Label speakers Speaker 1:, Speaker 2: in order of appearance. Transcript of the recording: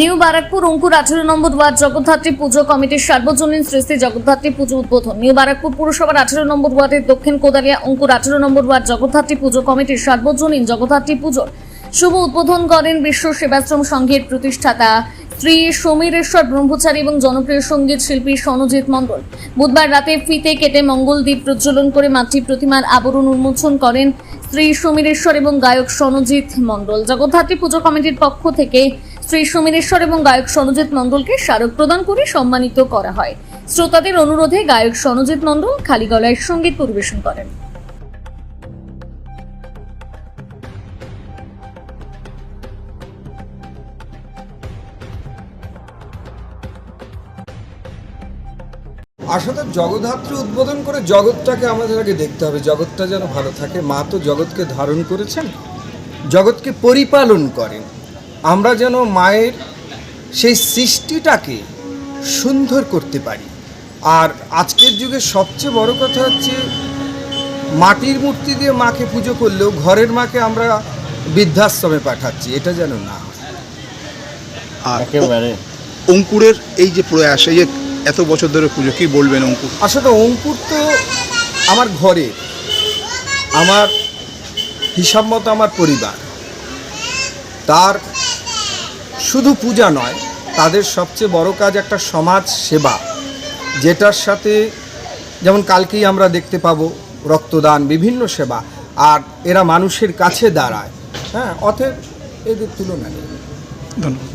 Speaker 1: New Barrackpore অঙ্কুর আঠারো নম্বর word Jagaddhatri পুজো কমিটির সার্বজনীন শ্রী জগদ্ধাত্রী পুজো উদ্বোধন। নিউ বারাকপুর পুরসভার আঠারো নম্বর ওয়ার্ডের দক্ষিণ কোদালিয়া অঙ্কুর আঠারো নম্বর ওয়ার্ড জগদ্ধাত্রী পুজো কমিটির সার্বজনীন জগদ্ধাত্রী পুজোর শুভ উদ্বোধন করেন বিশ্ব সেবাশ্রম সংঘের প্রতিষ্ঠাতা শ্রী সমীরেশ্বর ব্রহ্মচারী এবং জনপ্রিয় সংগীত শিল্পী সনজিৎ মণ্ডল। বুধবার রাতে ফিতে কেটে মঙ্গল দ্বীপ প্রজ্বলন করে মাতৃ প্রতিমার আবরণ উন্মোচন করেন শ্রী সমীরেশ্বর এবং গায়ক সনজিৎ মণ্ডল। জগদ্ধাত্রী পুজো কমিটির পক্ষ থেকে শ্রী সমীরেশ্বর এবং গায়ক সনজিৎ মণ্ডলকে স্মারক প্রদান করে সম্মানিত করা হয়। শ্রোতাদের অনুরোধে গায়ক সনজিৎ মণ্ডল খালি গলায় সংগীত পরিবেশন করেন।
Speaker 2: আসলে জগদ্ধাত্রী উদ্বোধন করে জগৎটাকে আমাদের আগে দেখতে হবে। জগৎটা যেন ভালো থাকে। মা তো জগৎকে ধারণ করেছেন। জগৎকে পরিপালন করেন। আমরা যেন মায়ের সেই সৃষ্টিটাকে সুন্দর করতে পারি। আর আজকের যুগে সবচেয়ে বড় কথা হচ্ছে মাটির মূর্তি দিয়ে মাকে পুজো করলেও ঘরের মাকে আমরা বৃদ্ধাশ্রমে পাঠাচ্ছি এটা যেন না।
Speaker 3: আর
Speaker 4: একেবারে।
Speaker 3: অঙ্কুরের এই যে প্রয়াস এই যে এত বছর ধরে পুজো কি বলবেন অঙ্কুর?
Speaker 2: আসলে অঙ্কুর তো আমার ঘরে আমার হিসাব মতো আমার পরিবার। তার শুধু পূজা নয় তাদের সবচেয়ে বড় কাজ একটা সমাজ সেবা যেটার সাথে যেমন কালকেই আমরা দেখতে পাবো রক্তদান বিভিন্ন সেবা আর এরা মানুষের কাছে দাঁড়ায়। হ্যাঁ অতএব এদের তুলনা নেই।
Speaker 3: ধন্যবাদ।